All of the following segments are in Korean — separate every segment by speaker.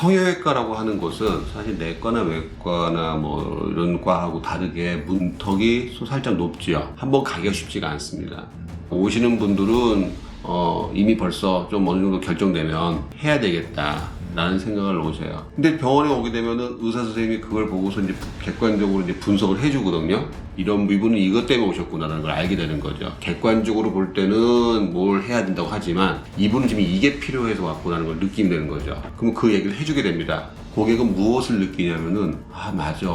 Speaker 1: 성형외과라고 하는 곳은 사실 내과나 외과나 뭐 이런 과하고 다르게 문턱이 소- 살짝 높지요. 한번 가기가 쉽지가 않습니다. 오시는 분들은 어, 이미 벌써 좀 어느 정도 결정되면 해야 되겠다. 라는 생각을 오세요. 근데 병원에 오게 되면은 의사 선생님이 그걸 보고서 이제 객관적으로 이제 분석을 해주거든요. 이런 부분은 이것 때문에 오셨구나라는 걸 알게 되는 거죠. 객관적으로 볼 때는 뭘 해야 된다고 하지만 이분은 지금 이게 필요해서 왔구나라는 걸 느끼게 되는 거죠. 그럼 그 얘기를 해주게 됩니다. 고객은 무엇을 느끼냐면은 아 맞아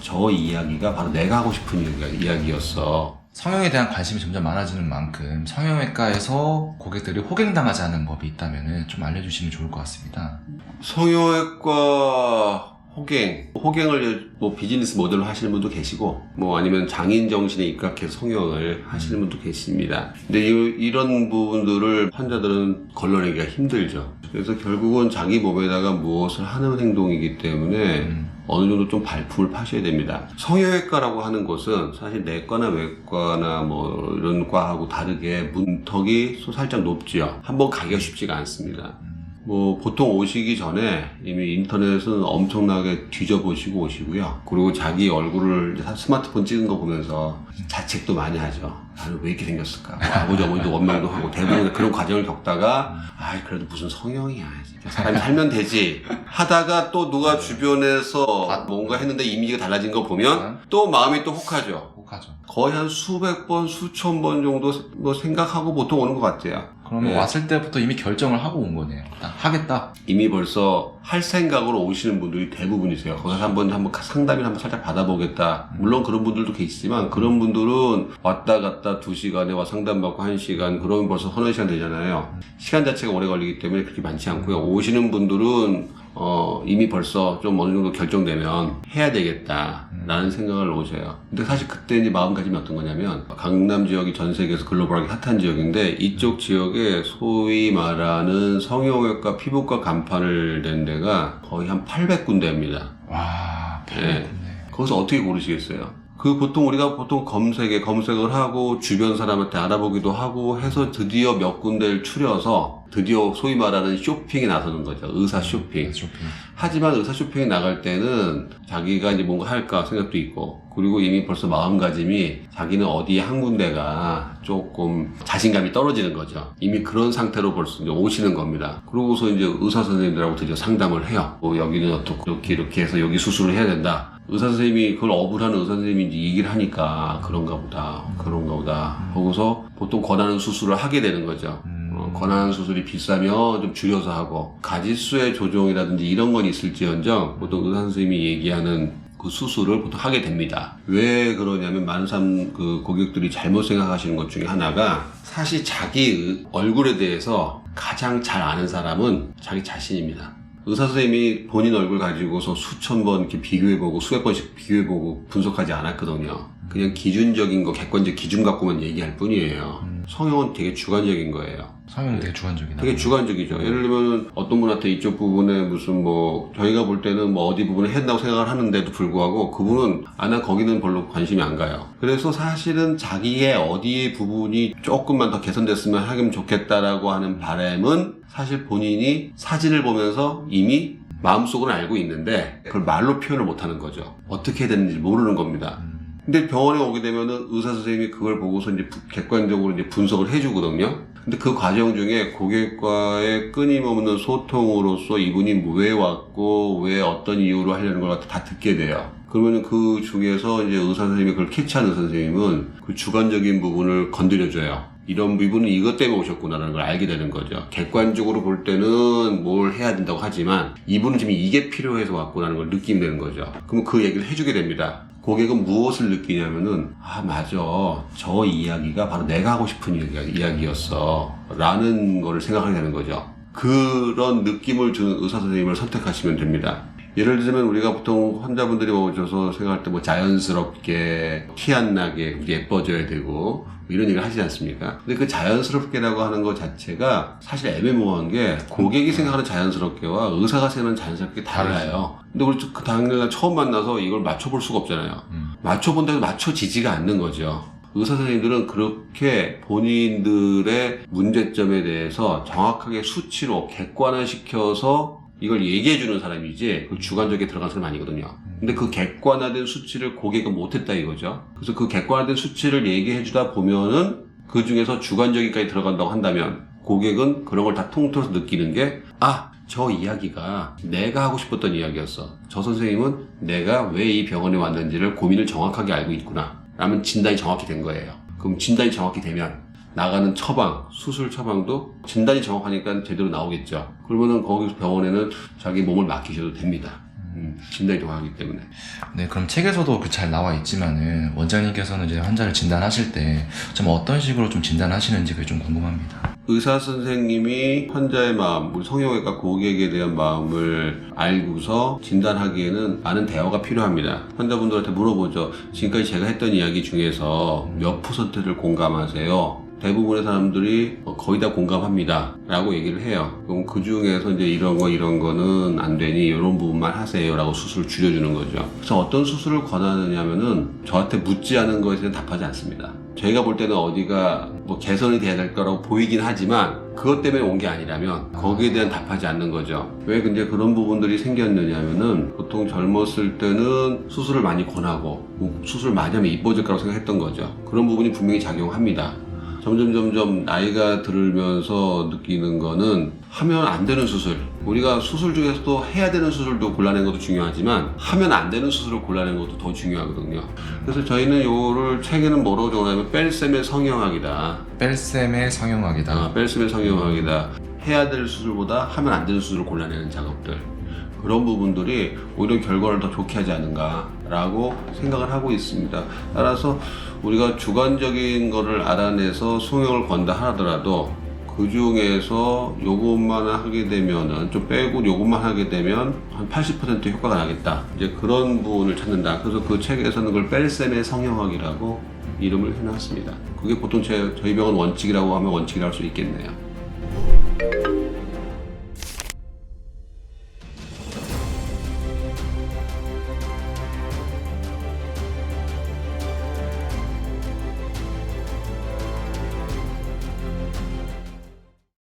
Speaker 1: 저 이야기가 바로 내가 하고 싶은 이야기였어.
Speaker 2: 성형에 대한 관심이 점점 많아지는 만큼 성형외과에서 고객들이 호갱당하지 않는 법이 있다면 좀 알려주시면 좋을 것 같습니다.
Speaker 1: 성형외과 호갱, 호갱을 뭐 비즈니스 모델로 하시는 분도 계시고, 뭐 아니면 장인 정신에 입각해서 성형을 하시는 분도 계십니다. 근데 이, 런 부분들을 환자들은 걸러내기가 힘들죠. 그래서 결국은 자기 몸에다가 무엇을 하는 행동이기 때문에
Speaker 2: 음.
Speaker 1: 어느 정도 좀 발품을 파셔야 됩니다. 성형외과라고 하는 곳은 사실 내과나 외과나 뭐 이런 과하고 다르게 문턱이 소- 살짝 높지요. 한번 가기가 쉽지가 않습니다. 뭐 보통 오시기 전에 이미 인터넷은 엄청나게 뒤져보시고 오시고요. 그리고 자기 얼굴을 스마트폰 찍은 거 보면서 자책도 많이 하죠. 나는 왜 이렇게 생겼을까? 뭐 아버지 어머니도 원망도 하고 대부분 그런 과정을 겪다가 아 그래도 무슨 성형이야. 사람이 살면 되지. 하다가 또 누가 주변에서 뭔가 했는데 이미지가 달라진 거 보면 또 마음이 또 혹하죠.
Speaker 2: 혹하죠.
Speaker 1: 거의 한 수백 번, 수천 번 정도 뭐 생각하고 보통 오는 것 같아요.
Speaker 2: 그러면
Speaker 1: 네.
Speaker 2: 왔을 때부터 이미 결정을 하고 온 거네요. 딱 하겠다.
Speaker 1: 이미 벌써 할 생각으로 오시는 분들이 대부분이세요. 거기서 한번 한번 상담을 한번 살짝 받아보겠다. 물론 그런 분들도 계시지만 그런 분들은 왔다 갔다 두 시간에 와 상담받고 한 시간 그러면 벌써 서너 시간 되잖아요. 시간 자체가 오래 걸리기 때문에 그렇게 많지 않고요. 오시는 분들은 어, 이미 벌써 좀 어느 정도 결정되면 해야 되겠다. 라는 생각을 오세요. 근데 사실 그때 이제 마음가짐이 어떤 거냐면, 강남 지역이 전 세계에서 글로벌하게 핫한 지역인데, 이쪽 지역에 소위 말하는 성형외과, 피부과 간판을 낸 데가 거의 한 800군데입니다.
Speaker 2: 와,
Speaker 1: 네.
Speaker 2: 배고프네.
Speaker 1: 거기서 어떻게 고르시겠어요? 그 보통 우리가 보통 검색에 검색을 하고 주변 사람한테 알아보기도 하고 해서 드디어 몇 군데를 추려서 드디어 소위 말하는 쇼핑에 나서는 거죠. 의사 쇼핑.
Speaker 2: 쇼핑.
Speaker 1: 하지만 의사 쇼핑에 나갈 때는 자기가 이제 뭔가 할까 생각도 있고 그리고 이미 벌써 마음가짐이 자기는 어디 한 군데가 조금 자신감이 떨어지는 거죠. 이미 그런 상태로 벌써 이제 오시는 겁니다. 그러고서 이제 의사 선생님들하고 드디어 상담을 해요. 뭐 여기는 어떻게 이렇게 이렇게 해서 여기 수술을 해야 된다. 의사 선생님이 그걸 어불하는 의사 선생님이 얘기를 하니까 그런가 보다 그런가 보다 하고서 보통 권하는 수술을 하게 되는 거죠.
Speaker 2: 음.
Speaker 1: 어, 권하는 수술이 비싸면 좀 줄여서 하고 가짓수의 조정이라든지 이런 건 있을지언정 보통 의사 선생님이 얘기하는 그 수술을 보통 하게 됩니다. 왜 그러냐면 많은 사람 그 고객들이 잘못 생각하시는 것 중에 하나가 사실 자기 의- 얼굴에 대해서 가장 잘 아는 사람은 자기 자신입니다. 의사 선생님이 본인 얼굴 가지고서 수천 번 이렇게 비교해보고 수백 번씩 비교해보고 분석하지 않았거든요. 그냥 기준적인 거, 객관적 기준 갖고만 얘기할 뿐이에요.
Speaker 2: 음.
Speaker 1: 성형은 되게 주관적인 거예요.
Speaker 2: 성형은 되게 주관적이다.
Speaker 1: 되게 주관적이죠. 예를 들면 어떤 분한테 이쪽 부분에 무슨 뭐 저희가 볼 때는 뭐 어디 부분에 된다고 생각을 하는데도 불구하고 그분은 아나 거기는 별로 관심이 안 가요. 그래서 사실은 자기의 어디의 부분이 조금만 더 개선됐으면 하면 좋겠다라고 하는 바람은 사실 본인이 사진을 보면서 이미 마음속으로 알고 있는데 그걸 말로 표현을 못 하는 거죠. 어떻게 해야 되는지 모르는 겁니다.
Speaker 2: 음.
Speaker 1: 근데 병원에 오게 되면은 의사 선생님이 그걸 보고서 이제 부- 객관적으로 이제 분석을 해주거든요. 근데 그 과정 중에 고객과의 끊임없는 소통으로서 이분이 왜 왔고 왜 어떤 이유로 하려는 걸 다 듣게 돼요. 그러면은 그 중에서 이제 의사 선생님이 그걸 캐치하는 선생님은 그 주관적인 부분을 건드려줘요. 이런 부분은 이것 때문에 오셨구나라는 걸 알게 되는 거죠. 객관적으로 볼 때는 뭘 해야 된다고 하지만 이분은 지금 이게 필요해서 왔구나라는 걸 느끼게 되는 거죠. 그럼 그 얘기를 해주게 됩니다. 고객은 무엇을 느끼냐면은 아 맞아. 저 이야기가 바로 내가 하고 싶은 이야기였어. 라는 거를 생각하게 되는 거죠. 그런 느낌을 주는 의사 선생님을 선택하시면 됩니다 예를 들면 우리가 보통 환자분들이 오셔서 생각할 때 뭐 자연스럽게 티 안 나게 예뻐져야 되고 뭐 이런 얘기를 하지 않습니까? 근데 그 자연스럽게라고 하는 것 자체가 사실 애매모호한 게 고객이 생각하는 자연스럽게와 의사가 생각하는 자연스럽게 달라요. 근데 우리 그 당일날 처음 만나서 이걸 맞춰볼 수가 없잖아요.
Speaker 2: 음.
Speaker 1: 맞춰본다고 맞춰지지가 않는 거죠. 의사 선생님들은 그렇게 본인들의 문제점에 대해서 정확하게 수치로 객관화시켜서 이걸 얘기해 주는 사람이지 그 주관적에 들어간 사람 아니거든요. 근데 그 객관화된 수치를 고객은 못했다 이거죠. 그래서 그 객관화된 수치를 얘기해 주다 보면은 그 중에서 주관적인까지 들어간다고 한다면 고객은 그런 걸 다 통틀어서 느끼는 게 아, 저 이야기가 내가 하고 싶었던 이야기였어. 저 선생님은 내가 왜 이 병원에 왔는지를 고민을 정확하게 알고 있구나. 라면 진단이 정확히 된 거예요. 그럼 진단이 정확히 되면 나가는 처방, 수술 처방도 진단이 정확하니까 제대로 나오겠죠. 그러면은 거기 병원에는 자기 몸을 맡기셔도 됩니다. 음, 진단이 정확하기 때문에.
Speaker 2: 네, 그럼 책에서도 그 잘 나와 있지만은 원장님께서는 이제 환자를 진단하실 때 좀 어떤 식으로 좀 진단하시는지 그게 좀 궁금합니다.
Speaker 1: 의사 선생님이 환자의 마음, 우리 성형외과 고객에 대한 마음을 알고서 진단하기에는 많은 대화가 필요합니다. 환자분들한테 물어보죠. 지금까지 제가 했던 이야기 중에서 몇 퍼센트를 공감하세요? 대부분의 사람들이 어, 거의 다 공감합니다. 라고 얘기를 해요. 그럼 그 중에서 이제 이런 거, 이런 거는 안 되니 이런 부분만 하세요. 라고 수술을 줄여주는 거죠. 그래서 어떤 수술을 권하느냐 면은 저한테 묻지 않은 것에 대해서 답하지 않습니다. 저희가 볼 때는 어디가 뭐 개선이 돼야 될 거라고 보이긴 하지만 그것 때문에 온 게 아니라면 거기에 대한 답하지 않는 거죠. 왜 근데 그런 부분들이 생겼느냐 면은 보통 젊었을 때는 수술을 많이 권하고 뭐 수술 많이 하면 이뻐질 거라고 생각했던 거죠. 그런 부분이 분명히 작용합니다. 점점 점점 나이가 들면서 느끼는 거는 하면 안 되는 수술. 우리가 수술 중에서도 해야 되는 수술도 골라내는 것도 중요하지만 하면 안 되는 수술을 골라내는 것도 더 중요하거든요. 그래서 저희는 요를 책에는 뭐라고 적어냐면 뺄셈의 성형학이다.
Speaker 2: 뺄셈의 성형학이다.
Speaker 1: 아, 뺄셈의 성형학이다. 해야 될 수술보다 하면 안 되는 수술을 골라내는 작업들. 그런 부분들이 오히려 결과를 더 좋게 하지 않은가라고 생각을 하고 있습니다. 따라서 우리가 주관적인 거를 알아내서 성형을 건다 하더라도 그 중에서 요것만 하게 되면은 좀 빼고 요것만 하게 되면 한 80% 효과가 나겠다. 이제 그런 부분을 찾는다. 그래서 그 책에서는 그걸 뺄셈의 성형학이라고 이름을 해놨습니다. 그게 보통 제, 저희 병원 원칙이라고 하면 원칙이라고 할수 있겠네요.